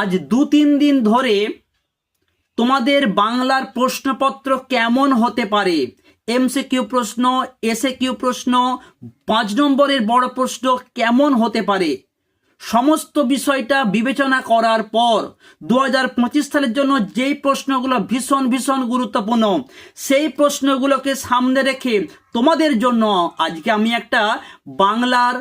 আজ দু তিন দিন ধরে তোমাদের বাংলার প্রশ্নপত্র কেমন হতে পারে? এমসিকিউ প্রশ্ন এসে কিউ প্রশ্ন, পাঁচ নম্বরের বড় প্রশ্ন কেমন হতে পারে? সমস্ত বিষয়টা বিবেচনা করার পর দু হাজার পঁচিশ সালের জন্য যেই প্রশ্নগুলো ভীষণ ভীষণ গুরুত্বপূর্ণ, সেই প্রশ্নগুলোকে সামনে রেখে তোমাদের জন্য আজকে আমি একটা বাংলার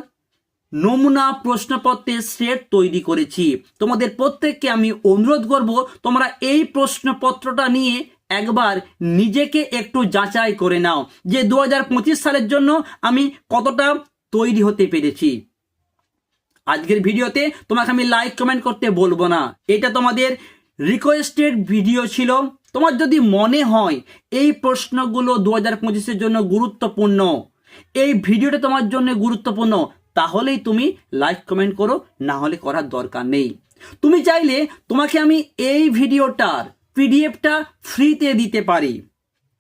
নমুনা প্রশ্নপত্রের সেট তৈরি করেছি। তোমাদের প্রত্যেককে আমি অনুরোধ করব, তোমরা এই প্রশ্নপত্রটা নিয়ে একবার নিজেকে একটু যাচাই করে নাও যে দু হাজার পঁচিশ সালের জন্য আমি কতটা তৈরি হতে পেরেছি। আজকের ভিডিওতে তোমাকে আমি লাইক, কমেন্ট করতে বলব না। এটা তোমাদের রিকোয়েস্টেড ভিডিও ছিল। তোমার যদি মনে হয় এই প্রশ্নগুলো দু হাজার পঁচিশের জন্য গুরুত্বপূর্ণ, এই ভিডিওটা তোমার জন্য গুরুত্বপূর্ণ তাহলেই তুমি লাইক কমেন্ট করো, না হলে করার দরকার নেই। তুমি চাইলে তোমাকে আমি এই ভিডিওটার পিডিএফটা ফ্রিতে দিতে পারি।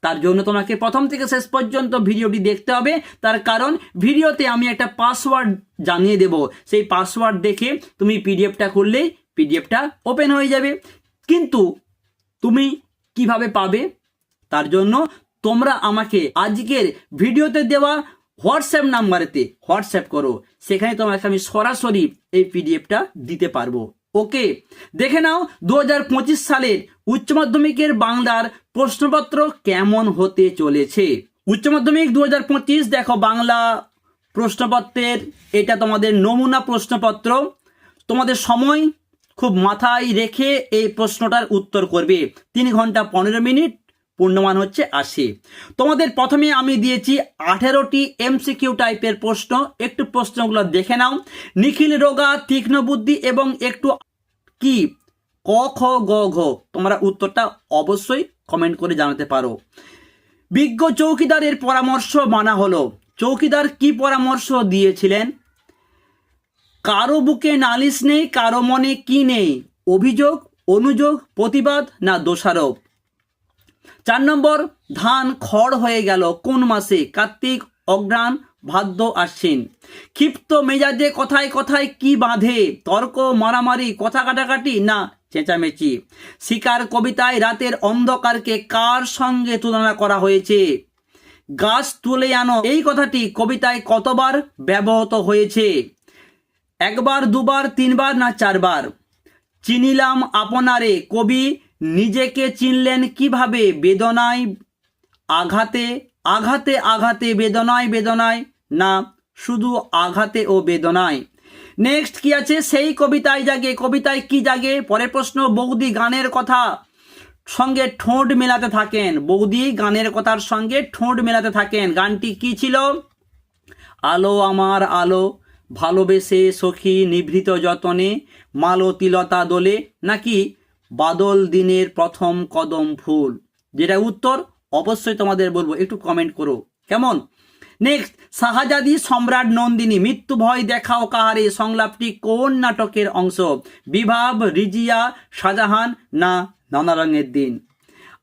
তার জন্য তোমাকে প্রথম থেকে শেষ পর্যন্ত ভিডিওটি দেখতে হবে। তার কারণ ভিডিওতে আমি একটা পাসওয়ার্ড জানিয়ে দেব। সেই পাসওয়ার্ড দেখে তুমি পিডিএফটা করলেই পিডিএফটা ওপেন হয়ে যাবে। কিন্তু তুমি কীভাবে পাবে? তার জন্য তোমরা আমাকে আজকের ভিডিওতে দেওয়া হোয়াটসঅ্যাপ নাম্বারেতে হোয়াটসঅ্যাপ করো। সেখানে তোমাকে আমি সরাসরি এই পিডিএফটা দিতে পারব। ওকে? দেখে নাও দু হাজার সালের উচ্চ মাধ্যমিকের বাংলার প্রশ্নপত্র কেমন হতে চলেছে? উচ্চ মাধ্যমিক দু হাজার পঁচিশ, দেখো বাংলা প্রশ্নপত্রের, এটা তোমাদের নমুনা প্রশ্নপত্র। তোমাদের সময় খুব মাথায় রেখে এই প্রশ্নটার উত্তর করবে। তিন ঘণ্টা পনেরো মিনিট পূর্ণমান হচ্ছে আশি। তোমাদের প্রথমে আমি দিয়েছি আঠেরোটি এমসিকিউ টাইপের প্রশ্ন। একটু প্রশ্নগুলো দেখে নাও। নিখিল রোগা, তীক্ষ্ণ বুদ্ধি এবং একটু কি? ক, খ, গ, ঘ। তোমরা উত্তরটা অবশ্যই কমেন্ট করে জানাতে পারো। বিজ্ঞ চৌকিদারের পরামর্শ মানা হলো। চৌকিদার কি পরামর্শ দিয়েছিলেন? কারও বুকে নালিশ নেই, কারও মনে কি নেই? অভিযোগ, অনুযোগ, প্রতিবাদ না দোষারোপ? চার নম্বর, ধান খড় হয়ে গেল। কোন মাসে? কার্তিক অগ্রাণ ভাদ্র, আশ্বিন। ক্ষিপ্ত মেজাজে কথায় কথায় কি বাঁধে? তর্ক, মারামারি, কথা কাটাকাটি? না, চেঁচামেচি। শিকার কবিতায় রাতের অন্ধকারকে কার সঙ্গে তুলনা করা হয়েছে? গাছ তুলে আনো। এই কথাটি কবিতায় কতবার ব্যবহৃত হয়েছে? একবার, দুবার, তিনবার না চারবার? চিনিলাম আপনারে, কবি নিজেকে চিনলেন কীভাবে বেদনায় আঘাতে আঘাতে আঘাতে, বেদনায় বেদনায়, না, শুধু আঘাতে ও বেদনায়। নেক্সট কি আছে? সেই কবিতায় জাগে, কবিতায় কি জাগে? পরের প্রশ্ন, বৌদি গানের কথা সঙ্গে ঠোঁট মেলাতে থাকেন। বৌদি গানের কথার সঙ্গে ঠোঁট মেলাতে থাকেন। গানটি কি ছিল? আলো আমার আলো, ভালোবেসে সখী নিভৃত যতনে, মালতিলতা দোলে, নাকি বাদল দিনের প্রথম কদম ফুল। যেটা উত্তর অবশ্যই তোমাদের বলব, একটু কমেন্ট করো। কেমন? নেক্সট শাহজাদি সম্রাট নন্দিনী, মৃত্যু ভয় দেখাও কাহারে? সংলাপটি কোন নাটকের অংশ? বিভাব, রিজিয়া, শাহজাহান না নানা রঙের দিন?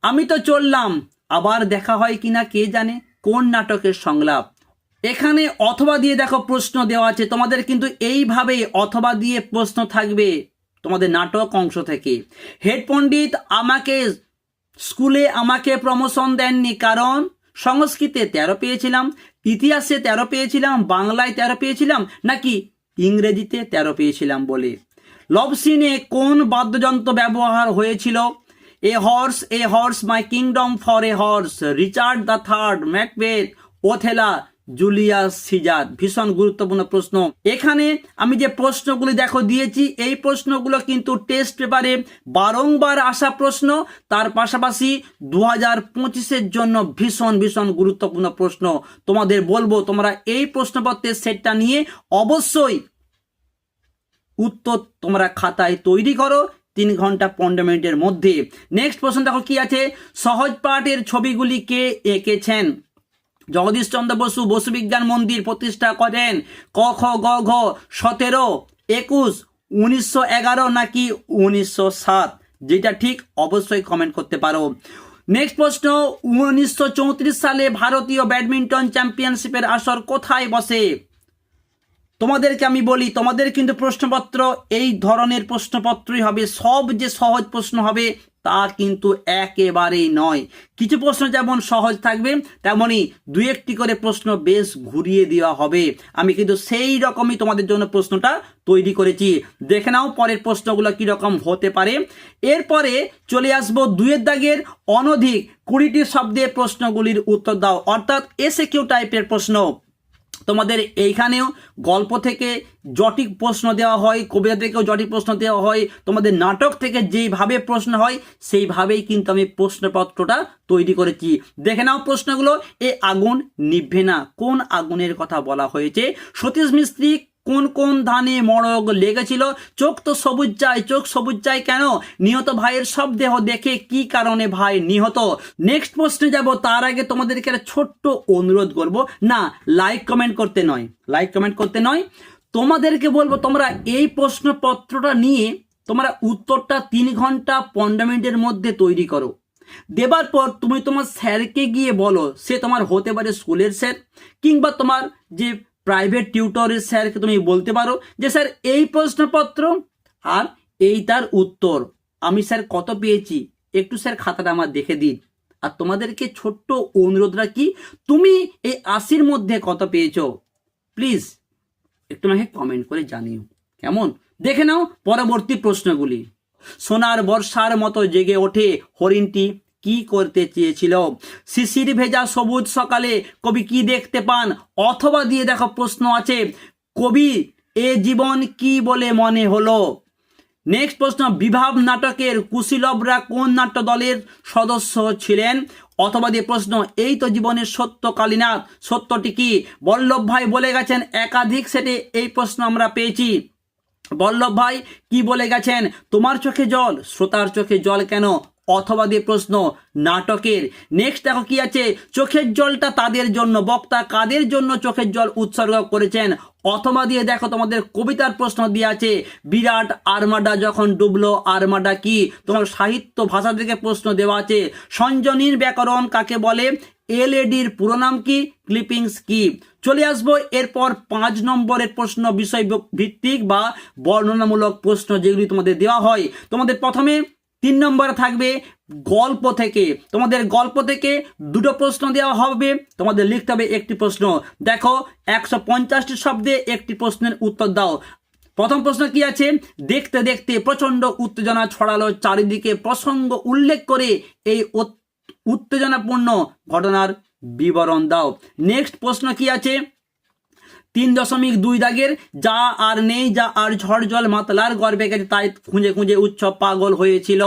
আমি তো চললাম, আবার দেখা হয় কিনা কে জানে? কোন নাটকের সংলাপ? এখানে অথবা দিয়ে দেখো প্রশ্ন দেওয়া আছে। তোমাদের কিন্তু এইভাবে অথবা দিয়ে প্রশ্ন থাকবে। তোমাদের নাটক অংশ থেকে। হেড পণ্ডিত আমাকে স্কুলে আমাকে প্রমোশন দেননি কারণ সংস্কৃতে তেরো পেয়েছিলাম, ইতিহাসে তেরো পেয়েছিলাম, বাংলায় তেরো পেয়েছিলাম, নাকি ইংরেজিতে তেরো পেয়েছিলাম বলে। লভ সিনে কোন বাদ্যযন্ত্র ব্যবহার হয়েছিল? A horse a horse my kingdom for a horse Richard the Third Macbeth Othello Julius Caesar ভীষণ গুরুত্বপূর্ণ প্রশ্ন। এখানে আমি যে প্রশ্নগুলি দেখো দিয়েছি, এই প্রশ্নগুলো কিন্তু টেস্ট পেপারে বারংবার আসা প্রশ্ন, তার পাশাপাশি দু হাজার পঁচিশের জন্য ভীষণ ভীষণ গুরুত্বপূর্ণ প্রশ্ন। তোমাদের বলব, তোমরা এই প্রশ্নপত্রের সেটটা নিয়ে অবশ্যই উত্তর তোমরা খাতায় তৈরি করো, তিন ঘণ্টা পনেরো মিনিটের মধ্যে। নেক্সট প্রশ্ন দেখো কি আছে? সহজ পাঠের ছবিগুলি কে এঁকেছেন? জগদীশচন্দ্র বসু বসু বিজ্ঞান মন্দির প্রতিষ্ঠা করেন। ক খ গ ঘ সতেরো একুশ উনিশশো এগারো নাকি উনিশশো সাত? যেটা ঠিক অবশ্যই কমেন্ট করতে পারো। নেক্সট প্রশ্ন, উনিশশো চৌত্রিশ সালে ভারতীয় ব্যাডমিন্টন চ্যাম্পিয়নশিপের আসর কোথায় বসে? তোমাদেরকে আমি বলি, তোমাদের কিন্তু প্রশ্নপত্র এই ধরনের প্রশ্নপত্রই হবে, সব যে সহজ প্রশ্ন হবে তা কিন্তু একেবারেই নয়। কিছু প্রশ্ন যেমন সহজ থাকবে, তেমনই দুই একটি করে প্রশ্ন বেশ ঘুরিয়ে দেওয়া হবে। আমি কিন্তু সেই রকমই তোমাদের জন্য প্রশ্নটা তৈরি করেছি। দেখে নাও পরের প্রশ্নগুলো কীরকম হতে পারে। এরপরে চলে আসব দুয়ের দাগের অনধিক কুড়িটি শব্দে প্রশ্নগুলির উত্তর দাও। অর্থাৎ এসে কিউ টাইপের প্রশ্ন। তোমাদের এইখানেও গল্প থেকে জটিক প্রশ্ন দেওয়া হয়, কবিতা থেকেও জটিক প্রশ্ন দেওয়া হয়, তোমাদের নাটক থেকে যেইভাবে প্রশ্ন হয়, সেইভাবেই কিন্তু আমি প্রশ্নপত্রটা তৈরি করেছি। দেখে নাও প্রশ্নগুলো, এ আগুন নিভবে না, কোন আগুনের কথা বলা হয়েছে? সতীশ মিস্ত্রি কোন কোন ধানে মড়ক লেগেছিল? চোখ তো সবুজ চাই চোখ সবুজ চাই কেন? নিহত ভাইয়ের সব দেহ দেখে কি কারণে ভাই নিহত? নেক্সট প্রশ্নে যাব, তার আগে তোমাদেরকে একটা ছোট্ট অনুরোধ করব। না লাইক কমেন্ট করতে নয় লাইক কমেন্ট করতে নয়। তোমাদেরকে বলব, তোমরা এই প্রশ্নপত্রটা নিয়ে তোমরা উত্তরটা তিন ঘণ্টা পনেরো মিনিটের মধ্যে তৈরি করো। দেবার পর তুমি তোমার স্যারকে গিয়ে বলো, সে তোমার হতে পারে স্কুলের স্যার কিংবা তোমার যে প্রাইভেট টিউটরের স্যারকে তুমি বলতে পারো যে স্যার এই প্রশ্নপত্র আর এই তার উত্তর। আমি স্যার কত পেয়েছি? একটু স্যার খাতাটা আমার দেখে দিন। আর তোমাদেরকে ছোট্ট অনুরোধটা কি তুমি এই আশির মধ্যে কত পেয়েছ? প্লিজ একটু আমাকে কমেন্ট করে জানিও। কেমন? দেখে নাও পরবর্তী প্রশ্নগুলি। সোনার বর্ষার মতো জেগে ওঠে হরিণটি। কি করতে চেয়েছিল? শিশির ভেজা সবুজ সকালে কবি কি দেখতে পান? অথবা দিয়ে দেখো প্রশ্ন আছে, কবি এ জীবন কি বলে মনে হলো? নেক্সট প্রশ্ন, বিভাব নাটকের কুশীলবরা কোন নাট্য দলের সদস্য ছিলেন? অথবা দিয়ে প্রশ্ন, এই তো জীবনের সত্য কালীনাথ, সত্যটি কি? বল্লভ ভাই বলে গেছেন একাধিক সেটে এই প্রশ্ন আমরা পেয়েছি। বল্লভ ভাই কি বলে গেছেন? তোমার চোখে জল, শ্রোতার চোখে জল কেন? অথবা দিয়ে প্রশ্ন, নাটকের। নেক্সট দেখো কি আছে? চোখের জলটা তাদের জন্য, বক্তা কাদের জন্য চোখের জল উৎসর্গ করেছেন? অথবা দিয়ে দেখো তোমাদের কবিতার প্রশ্ন দিয়ে আছে, বিরাট আর্মাডা যখন ডুবলো, আর্মাডা কি? তোমার সাহিত্য ভাষা থেকে প্রশ্ন দেওয়া আছে, সঞ্জনীর ব্যাকরণ কাকে বলে? এলএডির পুরো নাম কি? ক্লিপিংস কি? চলে আসব এরপর পাঁচ নম্বরের প্রশ্ন বিষয় ভিত্তিক বা বর্ণনামূলক প্রশ্ন যেগুলি তোমাদের দেওয়া হয়। তোমাদের প্রথমে তিন নম্বরে থাকবে গল্প থেকে। তোমাদের গল্প থেকে দুটো প্রশ্ন দেওয়া হবে, তোমাদের লিখতে হবে একটি প্রশ্ন। দেখো, একশো পঞ্চাশটি শব্দে একটি প্রশ্নের উত্তর দাও। প্রথম প্রশ্ন কি আছে? দেখতে দেখতে প্রচণ্ড উত্তেজনা ছড়ালো চারিদিকে। প্রসঙ্গ উল্লেখ করে এই উত্তেজনাপূর্ণ ঘটনার বিবরণ দাও। নেক্সট প্রশ্ন কি আছে? তিন দশমিক দুই দাগের যা আর নেই, যা আর ঝড় জল মাতলার গর্বে গেছে, তাই খুঁজে খুঁজে উৎসব পাগল হয়েছিল।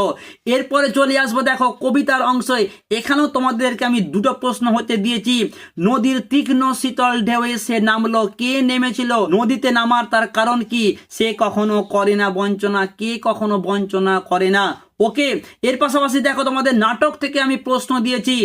এরপরে চলে আসব দেখো কবিতার অংশে। এখানেও তোমাদেরকে আমি দুটো প্রশ্ন হতে দিয়েছি। নদীর তীক্ষ্ণ শীতল ঢেউ সে নামলো, কে নেমেছিল? নদীতে নামার তার কারণ কি? সে কখনো করে না, বঞ্চনা, কে কখনো বঞ্চনা করে না? ওকে, এর পাশাপাশি দেখো তোমাদের নাটক থেকে আমি প্রশ্ন দিয়েছি।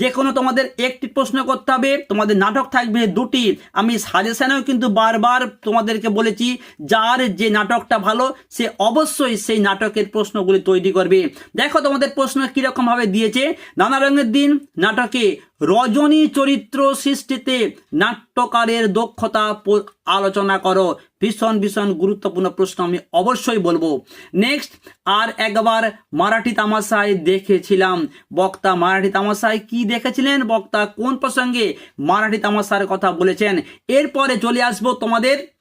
যে কোনো তোমাদের একটি প্রশ্ন করতে হবে, তোমাদের নাটক থাকবে দুটি। আমি সাজেশানেও কিন্তু বারবার তোমাদেরকে বলেছি, যার যে নাটকটা ভালো, সে অবশ্যই সেই নাটকের প্রশ্নগুলি তৈরি করবে। দেখো তোমাদের প্রশ্ন কীরকমভাবে দিয়েছে, নানা রঙের দিন, নাটকে রজনী চরিত্র সৃষ্টিতে নাট্যকারের দক্ষতা আলোচনা করো। ভীষণ ভীষণ গুরুত্বপূর্ণ প্রশ্ন আমি অবশ্যই বলব। নেক্সট আর একবার মারাঠি তামাশায় দেখেছিলাম। বক্তা মারাঠি তামাশায় কি দেখেছিলেন? বক্তা কোন প্রসঙ্গে মারাঠি তামাশার কথা বলেছেন? এরপরে চলে আসব তোমাদের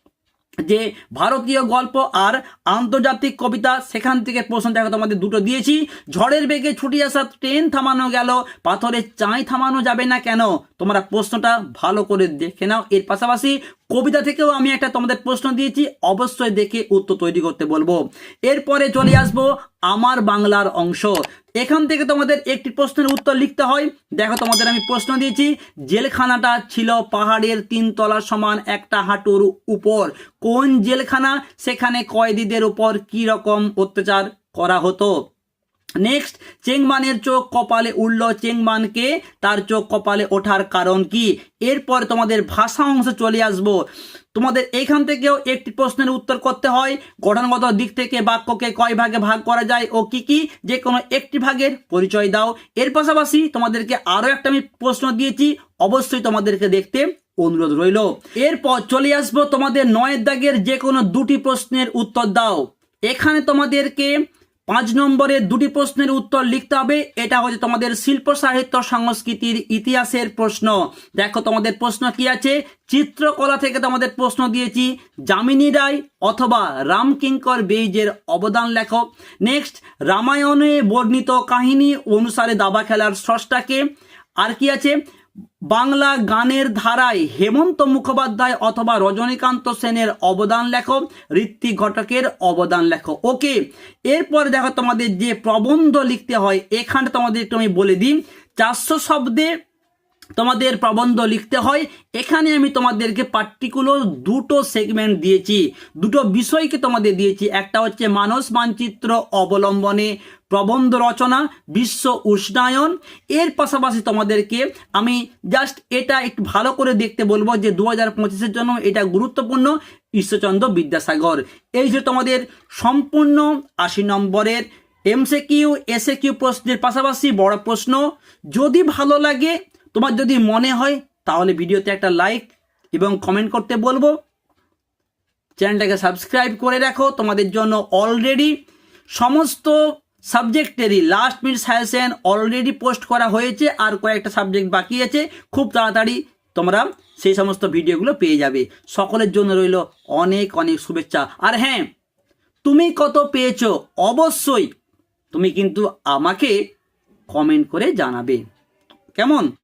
যে ভারতীয় গল্প আর আন্তর্জাতিক কবিতা সেখান থেকে প্রশ্ন দেখো, তোমাদের দুটো দিয়েছি। ঝড়ের বেগে ছুটি আসা ট্রেন থামানো গেল, পাথরের চাই থামানো যাবে না কেন? তোমরা প্রশ্নটা ভালো করে দেখে নাও। এর পাশাপাশি কবিতা থেকেও আমি একটা তোমাদের প্রশ্ন দিয়েছি, অবশ্যই দেখে উত্তর তৈরি করতে বলব। এরপরে চলে আসব আমার বাংলার অংশ। এখান থেকে তোমাদের একটি প্রশ্নের উত্তর লিখতে হয়। দেখো তোমাদের আমি প্রশ্ন দিয়েছি। জেলখানাটা ছিল পাহাড়ের তিন তিনতলা সমান একটা হাঁটুর উপর। কোন জেলখানা? সেখানে কয়েদিদের উপর কি রকম অত্যাচার করা হতো? নেক্সট, চেংমানের চোখ কপালে উঠল চেংমানকে। তার চোখ কপালে ওঠার কারণ কি? এরপর তোমাদের ভাষা অংশ চলে আসব। তোমাদের এইখান থেকেও একটি প্রশ্নের উত্তর করতে হয়। গঠনগত দিক থেকে বাক্যকে কয় ভাগে ভাগ করা যায় ও কি কি? যে কোনো একটি ভাগের পরিচয় দাও। এর পাশাপাশি তোমাদেরকে আরও একটা আমি প্রশ্ন দিয়েছি, অবশ্যই তোমাদেরকে দেখতে অনুরোধ রইল। এরপর চলে আসব তোমাদের নয়ের দাগের যে কোনো দুটি প্রশ্নের উত্তর দাও। এখানে তোমাদেরকে পাঁচ নম্বরে দুটি প্রশ্নের উত্তর লিখতে হবে। এটা হচ্ছে তোমাদের শিল্প, সাহিত্য, সংস্কৃতির ইতিহাসের প্রশ্ন। দেখো তোমাদের প্রশ্ন কি আছে? চিত্রকলা থেকে তোমাদের প্রশ্ন দিয়েছি, যামিনী রায় অথবা রামকিঙ্কর বেইজের অবদান লেখক নেক্সট, রামায়ণে বর্ণিত কাহিনী অনুসারে দাবা খেলার স্রষ্টাকে। আর কি আছে? বাংলা গানের ধারায় হেমন্ত মুখোপাধ্যায় অথবা রজনীকান্ত সেনের অবদান লেখো, ঋত্বিক ঘটকের অবদান লেখো। ওকে, এরপর দেখো তোমাদের যে প্রবন্ধ লিখতে হয় এখানে তোমাদের একটু আমি বলে দিই। চারশো শব্দে তোমাদের প্রবন্ধ লিখতে হয়। এখানে আমি তোমাদেরকে পার্টিকুলার দুটো সেগমেন্ট দিয়েছি। দুটো বিষয়কে তোমাদের দিয়েছি। একটা হচ্ছে মানস মানচিত্র অবলম্বনে প্রবন্ধ রচনা, বিশ্ব উষ্ণায়ন। এর পাশাপাশি তোমাদেরকে আমি জাস্ট এটা একটু ভালো করে দেখতে বলব যে দু হাজার পঁচিশের জন্য এটা গুরুত্বপূর্ণ, ঈশ্বরচন্দ্র বিদ্যাসাগর। এই যে তোমাদের সম্পূর্ণ আশি নম্বরের এমসিকিউ এসএ কিউ প্রশ্নের পাশাপাশি বড় প্রশ্ন, যদি ভালো লাগে, তোমার যদি মনে হয়, তাহলে ভিডিওতে একটা লাইক এবং কমেন্ট করতে বলব। চ্যানেলটাকে সাবস্ক্রাইব করে রাখো, তোমাদের জন্য অলরেডি সমস্ত সাবজেক্টেরই last minute suggestion already post করা হয়েছে আর কয়েকটা সাবজেক্ট বাকি আছে। খুব তাড়াতাড়ি তোমরা সেই সমস্ত ভিডিওগুলো পেয়ে যাবে। সকলের জন্য রইল অনেক অনেক শুভেচ্ছা। আর হ্যাঁ তুমি কত পেয়েছ? অবশ্যই তুমি কিন্তু আমাকে কমেন্ট করে জানাবে। কেমন?